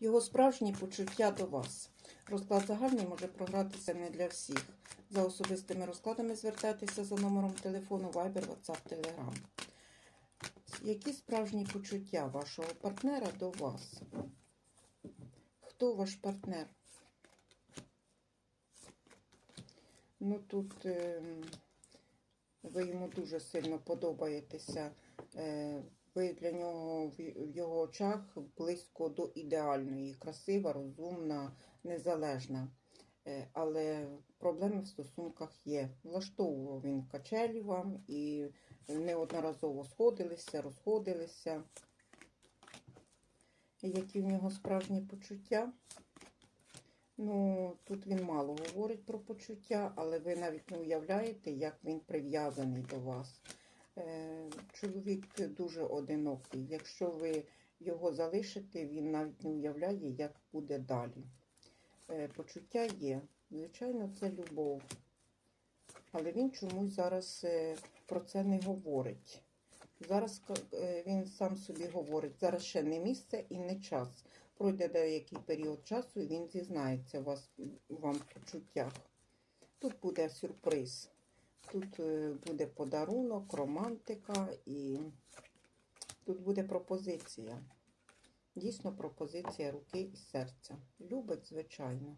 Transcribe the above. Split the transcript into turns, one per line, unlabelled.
Його справжні почуття до вас. Розклад загальний може програтися не для всіх. За особистими розкладами звертайтеся за номером телефону Viber, WhatsApp, Telegram. Які справжні почуття вашого партнера до вас? Хто ваш партнер? Ну тут ем, ви йому дуже сильно подобаєтеся. Е, ви для нього в його очах близько до ідеальної, красива, розумна, незалежна. Е, Але проблеми в стосунках є. Влаштовував він качелі вам і неодноразово сходилися, розходилися. Які в нього справжні почуття? Ну, тут він мало говорить про почуття, але ви навіть не уявляєте, як він прив'язаний до вас. Е, Чоловік дуже одинокий. Якщо ви його залишите, він навіть не уявляє, як буде далі. Е, Почуття є. Звичайно, це любов. Але він чомусь зараз е, про це не говорить. Зараз він сам собі говорить, зараз ще не місце і не час. Пройде деякий період часу, і він зізнається вас, вам в почуттях. Тут буде сюрприз. Тут е, буде подарунок, романтика і тут буде пропозиція. Дійсно пропозиція руки і серця. Любить, звичайно.